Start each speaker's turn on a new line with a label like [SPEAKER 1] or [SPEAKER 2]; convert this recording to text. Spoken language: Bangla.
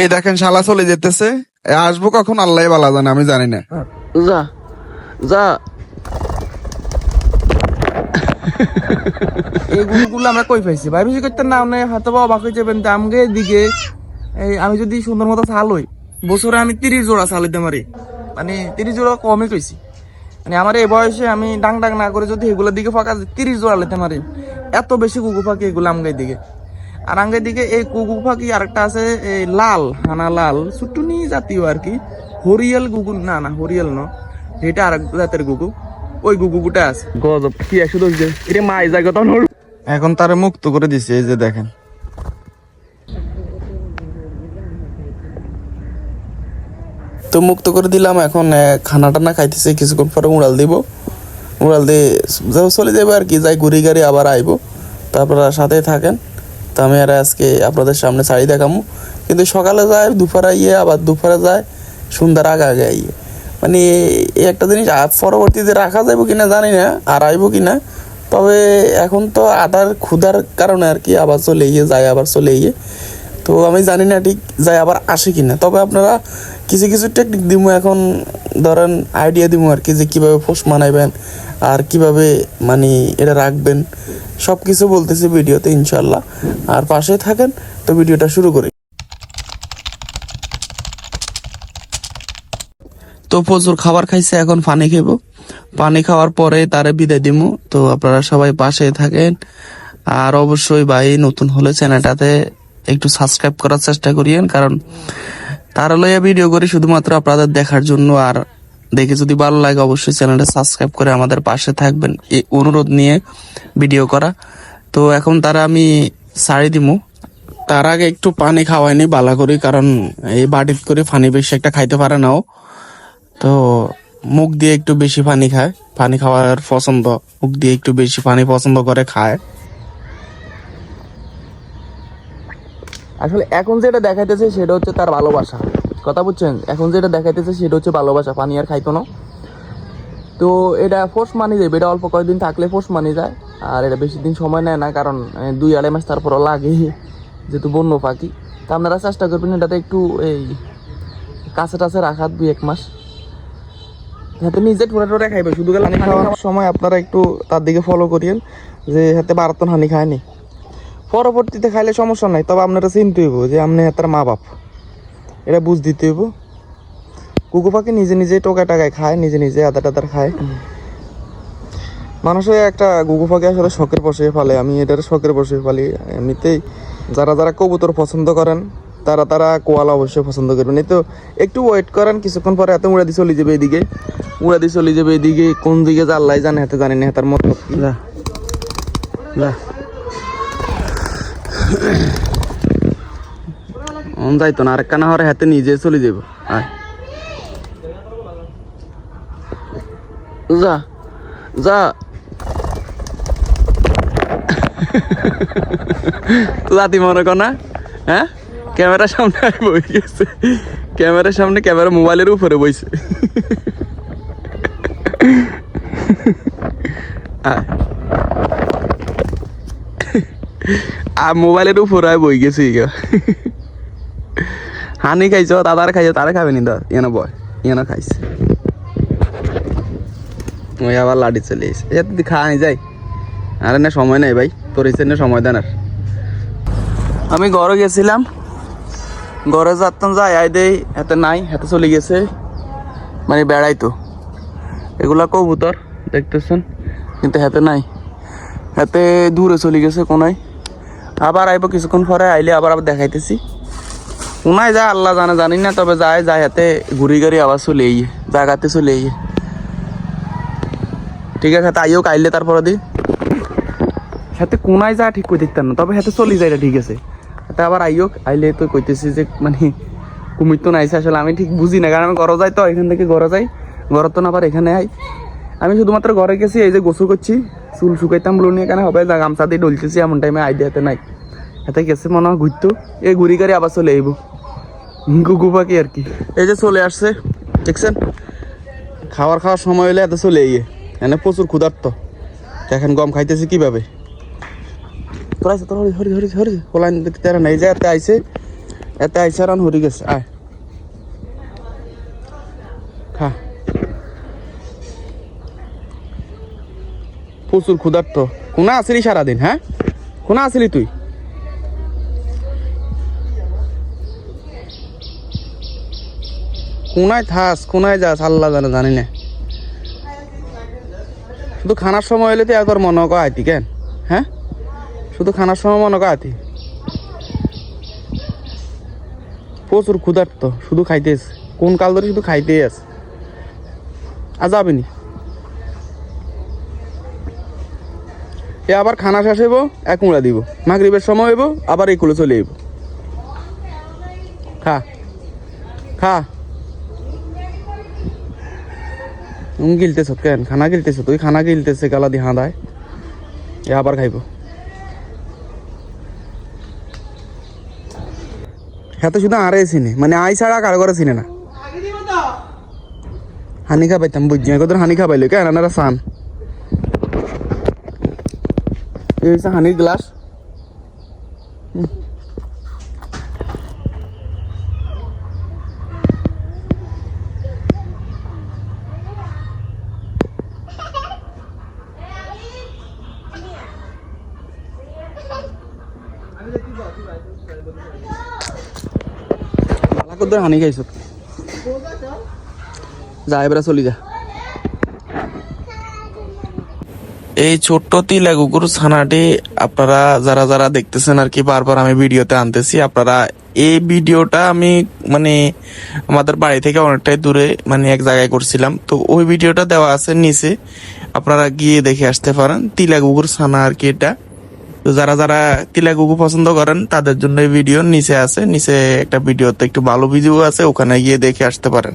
[SPEAKER 1] এই দেখেন শালা চলে যেতেছে। আসব কখন? আল্লাহ বালা জানে আমি জানি না।
[SPEAKER 2] যা যা। এই আমরা কই পাইছি? ভাই বেশি করতে নাম নেই হয়তো বা অবাক হয়ে যাবেন। আমগে দিকে এই আমি যদি সুন্দর মতো চাল হই বছরে আমি তিরিশ জোড়া চাল দিতে পারি। মানে তিরিশ জোড়া কমই কইছি। মানে আমার এই বয়সে আমি ডাং ডাং না করে যদি এগুলোর দিকে ফাঁকা তিরিশ জোড়া লেতে পারি। এত বেশি কুকু পাখি এগুলো আমগাই দিকে আর আঙ্গের দিকে এই কুকু পাখি আরেকটা আছে এই লাল হানা লাল ছুটুনি জাতীয় আর কি। হরিয়াল গুগু না না হরিয়াল ন। এটা আর এক জাতের গুগু ওই গুগুটা আছে। গজব কি একশো দশ এটা মাই জায়গা তখন
[SPEAKER 1] এখন তারে মুক্ত করে দিছে এই যে দেখেন।
[SPEAKER 2] তো মুক্ত করে দিলাম এখন খানা টানা খাইতেছে কিছুক্ষণ পরে উড়াল দিব। উড়াল দিয়ে চলে যাবে আর কি যাই ঘুরি গাড়ি আবার আইবো। তো আপনারা সাথে থাকেন। তো আমি আর আজকে আপনাদের সামনে শাড়ি দেখামু। কিন্তু সকালে যায়, দুপুরে ইয়ে আবার দুপুরে যায়, সন্ধ্যার আগে আগে আইয়ে। মানে এই একটা জিনিস পরবর্তীতে রাখা যাব কিনা জানি না, আর আইবো কিনা। তবে এখন তো আদার ক্ষুধার কারণে আর কি আবার চলে গিয়ে যায় আবার চলে গিয়ে তো আমি জানি না ঠিক যাই আবার আসে কিনা। তবে আপনারা কিছু কিছু টেকনিক দিব এখন, ধরেন আইডিয়া দিব আর কি যে কীভাবে পোষ মানাইবেন আর কীভাবে মানে এটা রাখবেন। সব কিছু বলতেছি ভিডিওতে ইনশাল্লাহ আর পাশে থাকেন, তো ভিডিওটা শুরু করি। তো প্রচুর খাবার খাইছে, এখন পানি খাইব। পানি খাওয়ার পরে তারে বিদায় দিমু। তো আপনারা সবাই পাশে থাকেন। আর অবশ্যই ভাই, নতুন হলে চ্যানেলটাতে একটু সাবস্ক্রাইব করার চেষ্টা করিয়েন, কারণ তারা লইয়া ভিডিও করি শুধুমাত্র আপনাদের দেখার জন্য। আর দেখে যদি ভালো লাগে, অবশ্যই চ্যানেলটা সাবস্ক্রাইব করে আমাদের পাশে থাকবেন। এই অনুরোধ নিয়ে ভিডিও করা। তো এখন তারা আমি শাড়ি দিমু। তার আগে একটু পানি খাওয়াইনি বালা করি, কারণ এই বাটিত করে পানি বেশি একটা খাইতে পারে নাও তো মুখ দিয়ে একটু বেশি পানি খায়। পানি খাওয়ার পছন্দ, মুখ দিয়ে একটু বেশি পানি পছন্দ করে খায়। আসলে এখন যেটা দেখাইতেছে, সেটা হচ্ছে তার ভালোবাসা। কথা বুঝছেন? এখন যেটা দেখাইতেছে সেটা হচ্ছে ভালোবাসা পানি আর খাইতো না। তো এটা ফোর্স মানি যাবে এটা অল্প কয়েকদিন থাকলে ফোর্স মানি যায়। আর এটা বেশি দিন সময় নেয় না কারণ দুই আড়াই মাস তারপরও লাগে যেহেতু বন্য পাখি। তা আপনারা চেষ্টা করবেন এটাতে একটু এই কাছে টাছে রাখার দুই এক মাস। হাতে নিজে ঠোরা ঠোরা খাইবে শুধু গেলে
[SPEAKER 1] পানি খাওয়ার সময় আপনারা একটু তার দিকে ফলো করিয়েন যে হাতে বারাতন হানি খায়নি। পরবর্তীতে খাইলে সমস্যা নাই তবে আপনারা চিনতে হইব যে আপনি হাতের মা বাপ এটা বুঝ দিতে হইব। কুকু পাখি নিজে নিজে টোকা টাকায় খায়, নিজে নিজে আদা টাদার খায়। মানুষের একটা গুগু পাখি আসলে শখের বসে ফেলে। আমি এটার শখের বসে ফেলি। এমনিতেই যারা যারা কবুতর পছন্দ করেন, তারা তারা কোয়ালা অবশ্যই পছন্দ করবেন এই তো একটু ওয়েট করেন, কিছুক্ষণ পরে এত উড়া দিয়ে চলে যাবে এদিকে। উড়া দিয়ে চলে যাবে এদিকে, কোন দিকে আল্লাহ জানে হাতে জানি না হাতার মতো।
[SPEAKER 2] যা। অন যাইতো না, আরেক কানা হরে হাতে নিজে চলে যাব আয়। যা যা। লাতি মনে কর না হ্যাঁ? ক্যামেরার সামনে বই গেছে। ক্যামেরার সামনে ক্যামেরা মোবাইলের উপরে বইছে। আর মোবাইলের উপর বই গেছি গা হানি খাইছ দাদার খাইছ তারে খাবে নি দা এনে বয় এনে খাইছে। ওই আবার লাডি চলে এসে এ তুই খাওয়াই যাই। আরে না সময় নাই ভাই তোর এসে না সময় দেন আর আমি ঘরে গেছিলাম। ঘরে যাতাম যাই আই দেই হাতে নাই হাতে চলে গেছে। মানে বেড়াইতো। এগুলা কবুতর দেখতেছেন কিন্তু হাতে নাই। হাতে দূরে চলে গেছে কোনায় আবার আইব কিছুক্ষণ পরে, আইলে আবার আবার দেখাইতেছি। কোনায় যায় আল্লাহ জানে, জানি না, তবে যায় যায় হাতে, ঘুরি গাড়ি আবার চলে ইয়ে জায়গাতে চলে ইয়ে ঠিক আছে তাইও কাইলে তারপরে দি হাতে কোনায় যা, ঠিক করে দেখতাম না, তবে হাতে চলে যায় ঠিক আছে। হাতে আবার আইও, আইলে তো কইতেছি যে মানে কুমির তো নাইছে আসলে, আমি ঠিক বুঝি না, কারণ আমি ঘরে যাই তো, এখান থেকে ঘরে যাই। ঘরে তো না, আবার এখানে আই। আমি শুধুমাত্র ঘরে গেছি, এই যে গোসল করছি, চুল শুকাইতাম বলে নিয়ে কেন, হবে গামছা দিয়ে ডলতেছি, এমন টাইমে আইডিয়া হাতে নাই। হাতে গেছে মনে হয় ঘুরতো, এই ঘুরি গাড়ি আবার চলে আইব। গুগু পাখি আর কি। এই যে চলে আসছে, দেখছেন? খাবার খাওয়ার সময় হলে এত চলে আইয়ে এনে প্রচুর ক্ষুধার্ত। দেখেন গম খাইতেছি কীভাবে। তোরা তোরা হরি হরি হরি তেরা নাই যে এতে আইসে এতে আইসা রান হরি গেছে। আয়। খা। প্রচুর ক্ষুধার্ত। কোনা আসিলি সারাদিন হ্যাঁ? কোনা আসিলি তুই? কোনায় থাস, কোনায় যাস, আল্লাহ জানে, জানি না। শুধু খানার সময় হলে তো একবার মনে কয় আইতি কেন? হ্যাঁ? শুধু খানার সময় মনে কয় আইতি প্রচুর ক্ষুধার্ত, শুধু খাইতেস কোন কাল ধরে শুধু খাইতেই আছে। আর যাবেনি এ আবার খানা শেষ হইব, এক মুড়া দিব। মাগরিবের সময় হইব, আবার এই কুলে চলে আইব। খা। খা। তুমি গিলতেছ কেন? খানা গিলতেছ তুই খানা গিলতেছে, গালা দি হাঁদায়। এ আবার খাইব। হ্যাঁ শুধু আরে চিনে। মানে আই ছাড়া কারও করে চিনে না। হানি খা পাইতাম, বুঝছি। কত হানি খা পাইলো। কেন? আনারা সান এই হচ্ছে হানির গ্লাস। হানি খাইছো? যা, এবারে চলি যা।
[SPEAKER 3] এই ছোট্ট তিলা কুকুর ছানাটি আপনারা যারা যারা দেখতেছেন আর কি, বারবার আমি ভিডিওতে আনতেছি, আপনারা এই ভিডিওটা আমি মানে আমাদের বাড়ি থেকে অনেকটাই দূরে মানে এক জায়গায় করছিলাম। তো ওই ভিডিওটা দেওয়া আছে নিচে, আপনারা গিয়ে দেখে আসতে পারেন। তিলা কুকুর ছানা আর কি এটা। তো যারা যারা তিলা কুকু পছন্দ করেন, তাদের জন্য এই ভিডিও নিচে আছে। নিচে একটা ভিডিওতে একটু ভালো ভিডিও আছে, ওখানে গিয়ে দেখে আসতে পারেন।